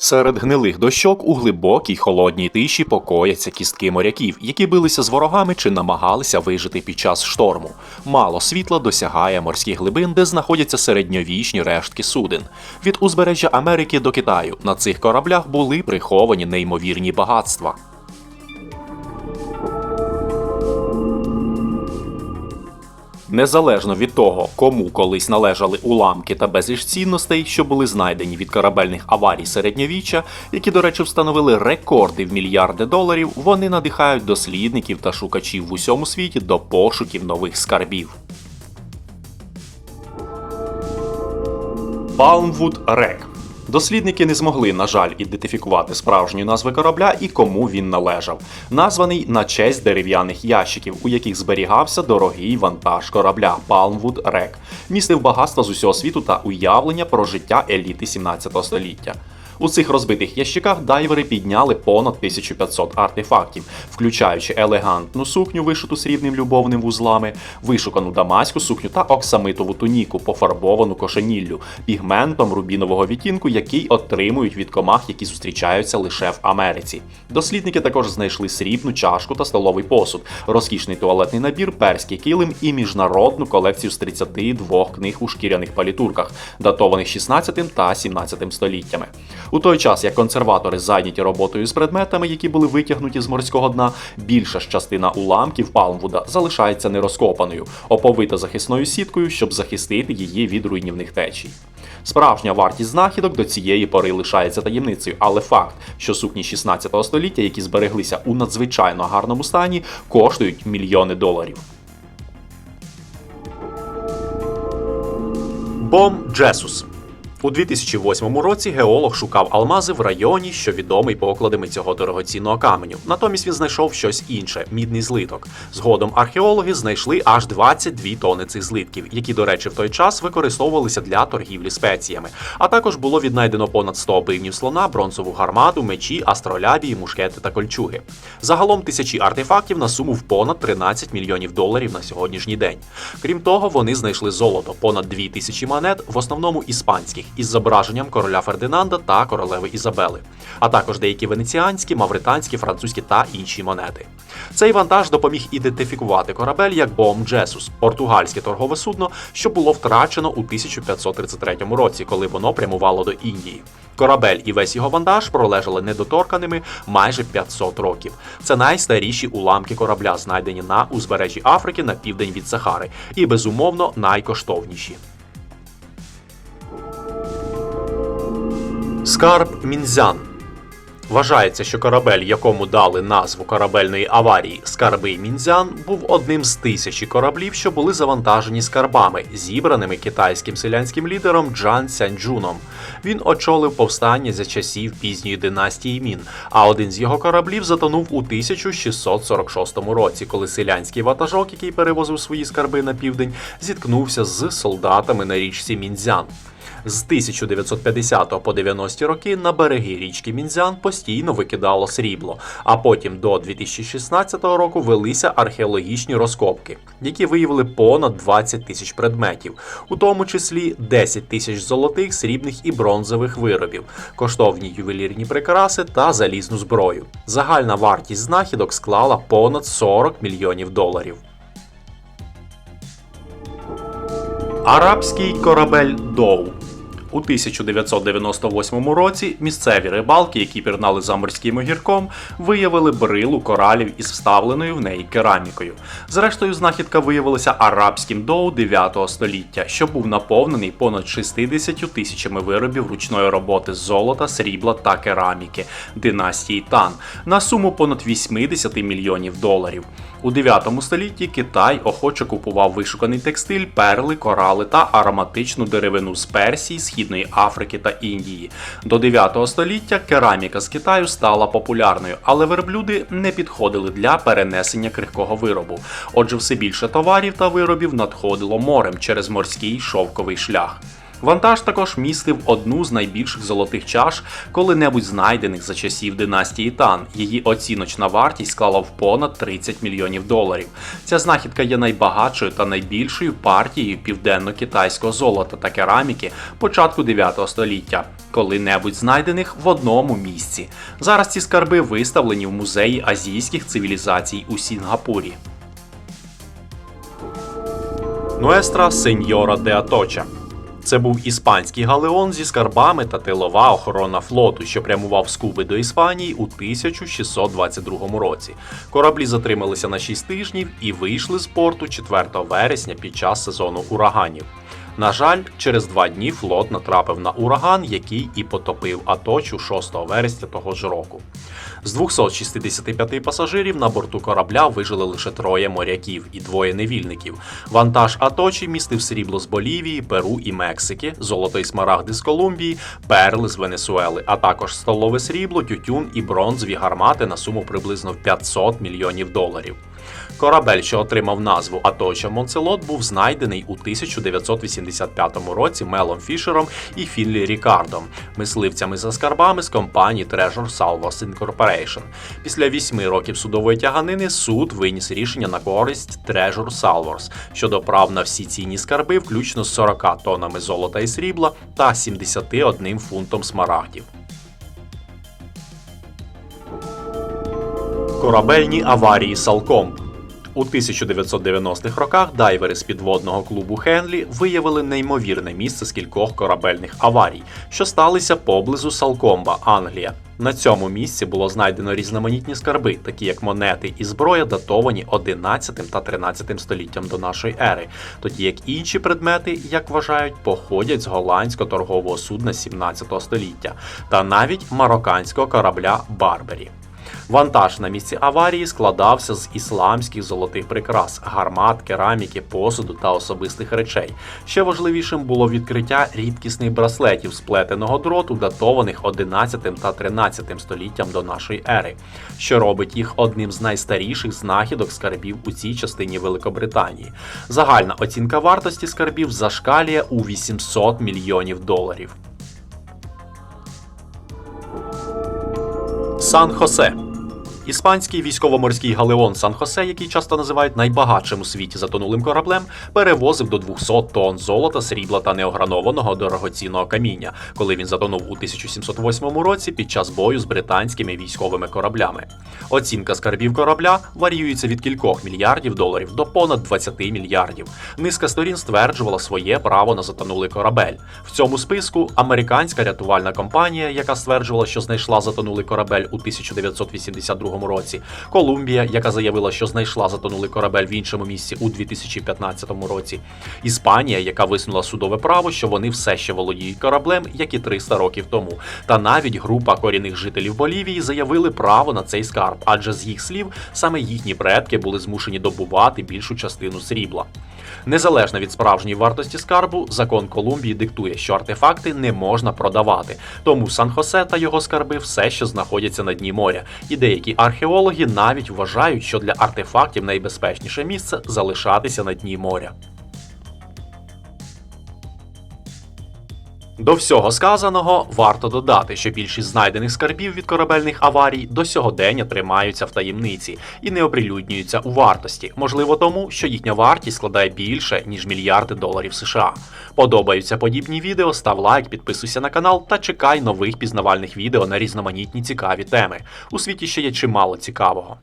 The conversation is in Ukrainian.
Серед гнилих дощок у глибокій холодній тиші покояться кістки моряків, які билися з ворогами чи намагалися вижити під час шторму. Мало світла досягає морських глибин, де знаходяться середньовічні рештки суден. Від узбережжя Америки до Китаю на цих кораблях були приховані неймовірні багатства. Незалежно від того, кому колись належали уламки та безліч цінностей, що були знайдені від корабельних аварій середньовіччя, які, до речі, встановили рекорди в мільярди доларів, вони надихають дослідників та шукачів в усьому світі до пошуків нових скарбів. Palmwood Wreck Дослідники не змогли, на жаль, ідентифікувати справжню назви корабля і кому він належав, названий на честь дерев'яних ящиків, у яких зберігався дорогий вантаж корабля Palmwood Wreck, містив багатства з усього світу та уявлення про життя еліти 17 століття. У цих розбитих ящиках дайвери підняли понад 1500 артефактів, включаючи елегантну сукню, вишиту срібним любовним вузлами, вишукану дамаську сукню та оксамитову туніку, пофарбовану кошеніллю, пігментом рубінового відтінку, який отримують від комах, які зустрічаються лише в Америці. Дослідники також знайшли срібну чашку та столовий посуд, розкішний туалетний набір, перський килим і міжнародну колекцію з 32 книг у шкіряних палітурках, датованих 16 та 17 століттями. У той час, як консерватори зайняті роботою з предметами, які були витягнуті з морського дна, більша ж частина уламків Палмвуда залишається нерозкопаною, оповита захисною сіткою, щоб захистити її від руйнівних течій. Справжня вартість знахідок до цієї пори лишається таємницею, але факт, що сукні 16 століття, які збереглися у надзвичайно гарному стані, коштують мільйони доларів. Бом Джесус у 2008 році геолог шукав алмази в районі, що відомий покладами цього дорогоцінного каменю. Натомість він знайшов щось інше мідний злиток. Згодом археологи знайшли аж 22 тони цих злитків, які, до речі, в той час використовувалися для торгівлі спеціями. А також було віднайдено понад 100 бивнів слона, бронзову гармату, мечі, астролябії, мушкети та кольчуги. Загалом тисячі артефактів на суму в понад 13 мільйонів доларів на сьогоднішній день. Крім того, вони знайшли золото понад 2 тисячі монет, в основному іспанських із зображенням короля Фердинанда та королеви Ізабели, а також деякі венеціанські, мавританські, французькі та інші монети. Цей вантаж допоміг ідентифікувати корабель як Бом Джесус, португальське торгове судно, що було втрачено у 1533 році, коли воно прямувало до Індії. Корабель і весь його вантаж пролежали недоторканими майже 500 років. Це найстаріші уламки корабля, знайдені на узбережжі Африки на південь від Сахари, і безумовно найкоштовніші. Скарб Мінзян. Вважається, що корабель, якому дали назву корабельної аварії Скарби Мінзян, був одним з тисячі кораблів, що були завантажені скарбами, зібраними китайським селянським лідером Джан Сянджуном. Він очолив повстання за часів пізньої династії Мін, а один з його кораблів затонув у 1646 році, коли селянський ватажок, який перевозив свої скарби на південь, зіткнувся з солдатами на річці Мінзян. З 1950 по 90 роки на береги річки Мінзян постійно викидало срібло, а потім до 2016 року велися археологічні розкопки, які виявили понад 20 тисяч предметів, у тому числі 10 тисяч золотих, срібних і бронзових виробів, коштовні ювелірні прикраси та залізну зброю. Загальна вартість знахідок склала понад 40 мільйонів доларів. Арабський корабель Доу. У 1998 році місцеві рибалки, які пірнали за морським огірком, виявили брилу коралів із вставленою в неї керамікою. Зрештою, знахідка виявилася арабським доу 9 століття, що був наповнений понад 60 тисячами виробів ручної роботи з золота, срібла та кераміки династії Тан на суму понад 80 мільйонів доларів. У 9 столітті Китай охоче купував вишуканий текстиль, перли, корали та ароматичну деревину з Персії, Східної Африки та Індії. До 9 століття кераміка з Китаю стала популярною, але верблюди не підходили для перенесення крихкого виробу. Отже, все більше товарів та виробів надходило морем через морський шовковий шлях. Вантаж також містив одну з найбільших золотих чаш, коли-небудь знайдених за часів династії Тан. Її оціночна вартість склала в понад 30 мільйонів доларів. Ця знахідка є найбагатшою та найбільшою партією південно-китайського золота та кераміки початку 9 століття, коли-небудь знайдених в одному місці. Зараз ці скарби виставлені в музеї азійських цивілізацій у Сінгапурі. Нуестра Сеньора де Аточа. Це був іспанський галеон зі скарбами та тилова охорона флоту, що прямував з Куби до Іспанії у 1622 році. Кораблі затрималися на 6 тижнів і вийшли з порту 4 вересня під час сезону ураганів. На жаль, через два дні флот натрапив на ураган, який і потопив Аточу 6 вересня того ж року. З 265 пасажирів на борту корабля вижили лише троє моряків і двоє невільників. Вантаж Аточі містив срібло з Болівії, Перу і Мексики, золото і смарагди з Колумбії, перли з Венесуели, а також столове срібло, тютюн і бронзові гармати на суму приблизно в 500 мільйонів доларів. Корабель, що отримав назву Аточа Монцелот, був знайдений у 1985 році Мелом Фішером і Фінлі Рікардом, мисливцями за скарбами з компанії Treasure Salvos Incorporation. Після вісьми років судової тяганини суд виніс рішення на користь Treasure Salvors щодо прав на всі цінні скарби, включно з 40 тоннами золота і срібла та 71 фунтом смарагдів. Корабельні аварії Салком. У 1990-х роках дайвери з підводного клубу Хенлі виявили неймовірне місце з кількох корабельних аварій, що сталися поблизу Салкомба, Англія. На цьому місці було знайдено різноманітні скарби, такі як монети і зброя, датовані 11 та 13 століттям до нашої ери, тоді як інші предмети, як вважають, походять з голландського торгового судна 17 століття та навіть марокканського корабля Барбері. Вантаж на місці аварії складався з ісламських золотих прикрас, гармат, кераміки, посуду та особистих речей. Ще важливішим було відкриття рідкісних браслетів з плетеного дроту, датованих 11 та 13 століттям до нашої ери, що робить їх одним з найстаріших знахідок скарбів у цій частині Великобританії. Загальна оцінка вартості скарбів зашкалює у 800 мільйонів доларів. Сан-Хосе. Іспанський військово-морський галеон Сан-Хосе, який часто називають найбагатшим у світі затонулим кораблем, перевозив до 200 тонн золота, срібла та неогранованого дорогоцінного каміння, коли він затонув у 1708 році під час бою з британськими військовими кораблями. Оцінка скарбів корабля варіюється від кількох мільярдів доларів до понад 20 мільярдів. Низка сторін стверджувала своє право на затонулий корабель. В цьому списку американська рятувальна компанія, яка стверджувала, що знайшла затонулий корабель у 1982 році, Колумбія, яка заявила, що знайшла затонулий корабель в іншому місці у 2015 році, Іспанія, яка висунула судове право, що вони все ще володіють кораблем, як і 300 років тому. Та навіть група корінних жителів Болівії заявили право на цей скарб, адже з їх слів саме їхні предки були змушені добувати більшу частину срібла. Незалежно від справжньої вартості скарбу, закон Колумбії диктує, що артефакти не можна продавати. Тому Сан-Хосе та його скарби все ще знаходяться на дні моря, і деякі археологи навіть вважають, що для артефактів найбезпечніше місце залишатися на дні моря. До всього сказаного варто додати, що більшість знайдених скарбів від корабельних аварій до сьогодення тримаються в таємниці і не оприлюднюються у вартості. Можливо, тому що їхня вартість складає більше ніж мільярди доларів США. Подобаються подібні відео, став лайк, підписуйся на канал та чекай нових пізнавальних відео на різноманітні цікаві теми. У світі ще є чимало цікавого.